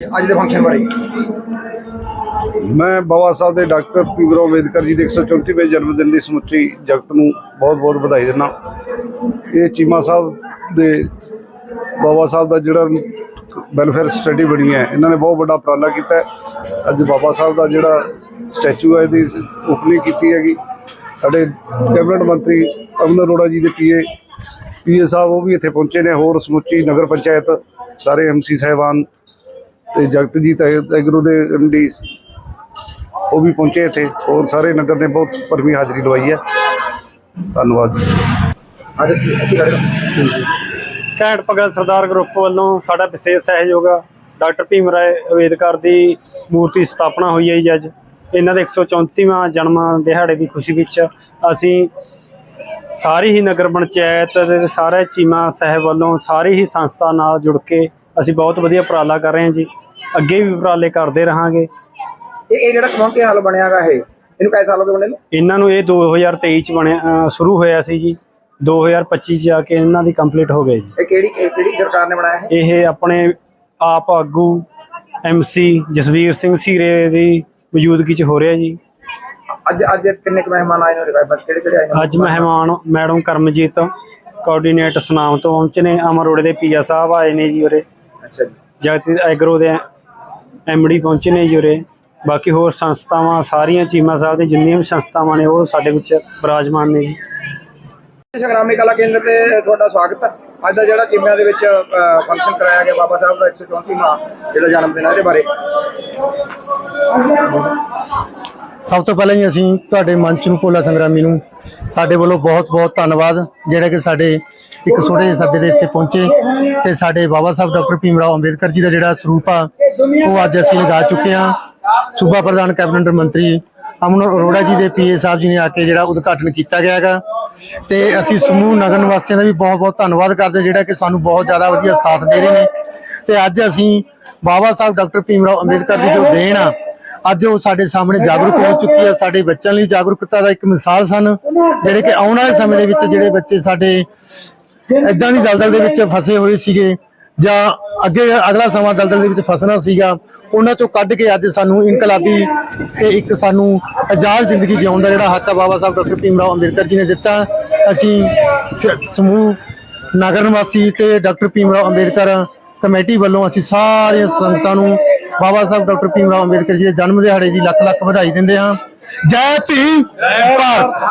ਅੱਜ ਦੇ ਫੰਕਸ਼ਨ ਬਾਰੇ। ਮੈਂ ਬਾਬਾ ਸਾਹਿਬ ਦੇ ਡਾਕਟਰ ਪੀਵਰ ਅੰਬੇਦਕਰ ਜੀ ਦੇ 134ਵੇਂ ਜਨਮ ਦਿਨ ਦੀ ਸਮੁੱਚੀ ਜਗਤ ਨੂੰ ਬਹੁਤ-ਬਹੁਤ ਵਧਾਈ ਦਿੰਦਾ। ਇਹ ਚੀਮਾ ਸਾਹਿਬ ਦੇ ਬਾਬਾ ਸਾਹਿਬ ਦਾ ਜਿਹੜਾ ਵੈਲਫੇਅਰ ਸਟੱਡੀ ਬਣੀ ਹੈ, ਇਹਨਾਂ ਨੇ ਬਹੁਤ ਵੱਡਾ ਉਪਰਾਲਾ ਕੀਤਾ ਹੈ। ਅੱਜ ਬਾਬਾ ਸਾਹਿਬ ਦਾ ਜਿਹੜਾ ਸਟੈਚੂ ਹੈ, ਇਹਦੀ ਓਪਨਿੰਗ ਕੀਤੀ ਹੈਗੀ। ਸਾਡੇ ਕੈਬਨਿਟ ਮੰਤਰੀ ਅਮਨ ਅਰੋੜਾ ਜੀ ਦੇ ਪੀਏ ਪੀਏ ਸਾਹਿਬ ਉਹ ਵੀ ਇੱਥੇ ਪਹੁੰਚੇ ਨੇ, ਹੋਰ ਸਮੁੱਚੀ ਨਗਰ ਪੰਚਾਇਤ, ਸਾਰੇ ਐਮਸੀ ਸਾਹਿਬਾਨ ਤੇ ਜਗਤਜੀਤ ਐਗਰੋ ਦੇ ਐਮਡੀ ਉਹ ਵੀ ਪਹੁੰਚੇ ਇੱਥੇ। ਹੋਰ ਸਾਰੇ ਨਗਰ ਨੇ ਬਹੁਤ ਭਰਵੀਂ ਹਾਜ਼ਰੀ ਲਵਾਈ ਹੈ। ਧੰਨਵਾਦ ਜੀ। ਅੱਜ ਅਸੀਂ ਇੱਥੇ ਘੈਂਟ ਭਗਤ ਸਰਦਾਰ ਗਰੁੱਪ ਵੱਲੋਂ ਸਾਡਾ ਵਿਸ਼ੇਸ਼ ਸਹਿਯੋਗ ਆ। ਡਾਕਟਰ ਭੀਮ ਰਾਏ ਅੰਬੇਦਕਰ ਦੀ ਮੂਰਤੀ ਸਥਾਪਨਾ ਹੋਈ ਹੈ ਜੀ ਅੱਜ। ਇਹਨਾਂ ਦੇ 134ਵਾਂ ਜਨਮ ਦਿਹਾੜੇ ਦੀ ਖੁਸ਼ੀ ਵਿੱਚ ਅਸੀਂ ਸਾਰੀ ਹੀ ਨਗਰ ਪੰਚਾਇਤ ਦੇ ਸਾਰੇ ਚੀਮਾ ਸਾਹਿਬ ਵੱਲੋਂ ਸਾਰੀ ਹੀ ਸੰਸਥਾ ਨਾਲ ਜੁੜ ਕੇ ਅਸੀਂ ਬਹੁਤ ਵਧੀਆ ਉਪਰਾਲਾ ਕਰ ਰਹੇ ਹਾਂ ਜੀ। ਅੱਗੇ ਵੀ ਉਪਰਾਲੇ ਕਰਦੇ ਰਹਾਂਗੇ। ਇਹ ਇਹ ਜਿਹੜਾ ਕਮਿਊਨਿਟੀ ਹਾਲ ਬਣਿਆਗਾ ਇਹ? ਇਹਨੂੰ ਕਈ ਸਾਲ ਹੋ ਗਏ ਬਣੇ ਨੂੰ? ਇਹਨਾਂ ਨੂੰ ਇਹ 2023 ਚ ਬਣਿਆ ਅ, ਸ਼ੁਰੂ ਹੋਇਆ ਸੀ ਜੀ। 2025 ਚ ਜਾ ਕੇ ਇਹਨਾਂ ਦੀ ਕੰਪਲੀਟ ਹੋ ਗਈ ਜੀ। ਇਹ ਕਿਹੜੀ ਇਹ ਕਿਹੜੀ ਸਰਕਾਰ ਨੇ ਬਣਾਇਆ ਹੈ ਇਹ ਆਪਣੇ ਆਪ ਆਗੂ ਐਮਸੀ ਜਸਵੀਰ ਸਿੰਘ ਸੀਰੇ ਦੀ ਮੌਜੂਦਗੀ 'ਚ ਹੋ ਰਿਹਾ ਜੀ। ਅੱਜ ਅੱਜ ਕਿੰਨੇ ਕੁ ਮਹਿਮਾਨ ਆਏ ਨੇ ਰਿਵਾਈਵਲ ਕਿਹੜੇ ਕਿਹੜੇ ਆਏ ਨੇ? ਅੱਜ ਮਹਿਮਾਨ ਮੈਡਮ ਕਰਮਜੀਤ ਕੋਆਰਡੀਨੇਟਰ ਸੁਨਾਮ ਤੋਂ ਪਹੁੰਚੇ ਨੇ। ਅਮਰੋੜੇ ਦੇ ਪੀਆ ਸਾਹਿਬ ਆਏ ਨੇ ਜੀ ਉਰੇ। ਅੱਛਾ ਜੀ। ਜਗਤ ਐਗਰੋ ਦੇ ਐਮਡੀ ਪਹੁੰਚੇ ਨੇ ਜੀ ਉਰੇ। ਬਾਕੀ ਹੋਰ ਸੰਸਥਾਵਾਂ ਸਾਰੀਆਂ ਚੀਮਾ ਸਾਹਿਬ ਦੇ ਜਿੰਨੀਆਂ ਵੀ ਸੰਸਥਾਵਾਂ ਨੇ ਉਹ ਸਾਡੇ ਵਿੱਚ ਬਿਰਾਜਮਾਨ ਨੇ ਜੀ। ਸੰਗਰਾਮੀ ਕਲਾ ਕੇਂਦਰ ਤੇ ਤੁਹਾਡਾ ਸਵਾਗਤ ਹੈ। ਅੱਜ ਦਾ ਜਿਹੜਾ ਚਿੰਮਿਆਂ ਦੇ ਵਿੱਚ ਫੰਕਸ਼ਨ ਕਰਾਇਆ ਗਿਆ ਬਾਬਾ ਸਾਹਿਬ ਦਾ 134ਵਾਂ ਜਿਹੜਾ ਜਨਮ ਦਿਨ ਹੈ ਇਹਦੇ ਬਾਰੇ। ਸਭ ਤੋਂ ਪਹਿਲਾਂ ਹੀ ਅਸੀਂ ਤੁਹਾਡੇ ਮੰਚ ਨੂੰ ਭੋਲਾ ਸੰਗਰਾਮੀ ਨੂੰ ਸਾਡੇ ਵੱਲੋਂ ਬਹੁਤ-ਬਹੁਤ ਧੰਨਵਾਦ, ਜਿਹੜੇ ਕਿ ਸਾਡੇ ਇੱਕ ਛੋਟੇ ਜਿਹੇ ਸੱਦੇ ਦੇ ਇੱਥੇ ਪਹੁੰਚੇ ਤੇ ਸਾਡੇ ਬਾਬਾ ਸਾਹਿਬ ਡਾਕਟਰ ਭੀਮ ਰਾਓ ਅੰਬੇਦਕਰ ਜੀ ਦਾ ਜਿਹੜਾ ਸਰੂਪ ਆ, ਉਹ ਅੱਜ ਅਸੀਂ ਲਗਾ ਚੁੱਕੇ ਹਾਂ। ਸੂਬਾ ਪ੍ਰਧਾਨ ਕੈਬਨਿਟ ਮੰਤਰੀ ਅਮਨ ਅਰੋੜਾ ਜੀ ਦੇ ਪੀਏ ਸਾਹਿਬ ਜੀ ਨੇ ਆ ਕੇ ਜਿਹੜਾ ਉਦਘਾਟਨ ਕੀਤਾ ਗਿਆ ਹੈਗਾ। ਤੇ ਅਸੀਂ ਸਮੂਹ ਨਗਰ ਨਿਵਾਸੀਆਂ ਦਾ ਵੀ ਬਹੁਤ-ਬਹੁਤ ਧੰਨਵਾਦ ਕਰਦੇ ਜਿਹੜਾ ਕਿ ਸਾਨੂੰ ਬਹੁਤ ਜ਼ਿਆਦਾ ਵਧੀਆ ਸਾਥ ਦੇ ਰਹੇ ਨੇ। ਤੇ ਅੱਜ ਅਸੀਂ ਬਾਬਾ ਸਾਹਿਬ ਡਾਕਟਰ ਭੀਮ ਰਾਓ ਅੰਬੇਦਕਰ ਦੀ ਜੋ ਦੇਣ ਆ ਅੱਜ ਉਹ ਸਾਡੇ ਸਾਹਮਣੇ ਜਾਗਰੂਕ ਹੋ ਚੁੱਕੀ ਹੈ। ਸਾਡੇ ਬੱਚਿਆਂ ਲਈ ਜਾਗਰੂਕਤਾ ਦਾ ਇੱਕ ਮਿਸਾਲ ਸਨ, ਜਿਹੜੇ ਕਿ ਆਉਣ ਵਾਲੇ ਸਮੇਂ ਦੇ ਵਿੱਚ ਜਿਹੜੇ ਬੱਚੇ ਸਾਡੇ ਇਦਾਂ ਦੀ ਦਲਦਲ ਦੇ ਵਿੱਚ ਫਸੇ ਹੋਏ ਸੀਗੇ ਜਾਂ ਅੱਗੇ ਅਗਲਾ ਸਮਾਂ ਦਲਦਲ ਦੇ ਵਿੱਚ ਫਸਣਾ ਸੀਗਾ, ਉਹਨਾਂ ਚੋਂ ਕੱਢ ਕੇ ਅੱਜ ਸਾਨੂੰ ਇਨਕਲਾਬੀ ਤੇ ਇੱਕ ਸਾਨੂੰ ਆਜ਼ਾਦ ਜ਼ਿੰਦਗੀ ਜਿਉਣ ਦਾ ਜਿਹੜਾ ਹੱਕ ਆ, ਬਾਬਾ ਸਾਹਿਬ ਡਾਕਟਰ ਭੀਮ ਰਾਓ ਅੰਬੇਦਕਰ ਜੀ ਨੇ ਦਿੱਤਾ। ਅਸੀਂ ਸਮੂਹ ਨਗਰ ਨਿਵਾਸੀ ਤੇ ਡਾਕਟਰ ਭੀਮ ਰਾਓ ਅੰਬੇਦਕਰ ਕਮੇਟੀ ਵੱਲੋਂ ਅਸੀਂ ਸਾਰੀਆਂ ਸੰਗਤਾਂ ਨੂੰ ਬਾਬਾ ਸਾਹਿਬ ਡਾਕਟਰ ਭੀਮ ਭੀਮਰਾਓ ਅੰਬੇਦਕਰ ਜੀ ਦੇ ਜਨਮ ਦਿਹਾੜੇ ਦੀ ਲੱਖ ਲੱਖ ਵਧਾਈ ਦਿੰਦੇ ਹਾਂ। ਜੈ ਭੀਮ ਭਾਰਤ।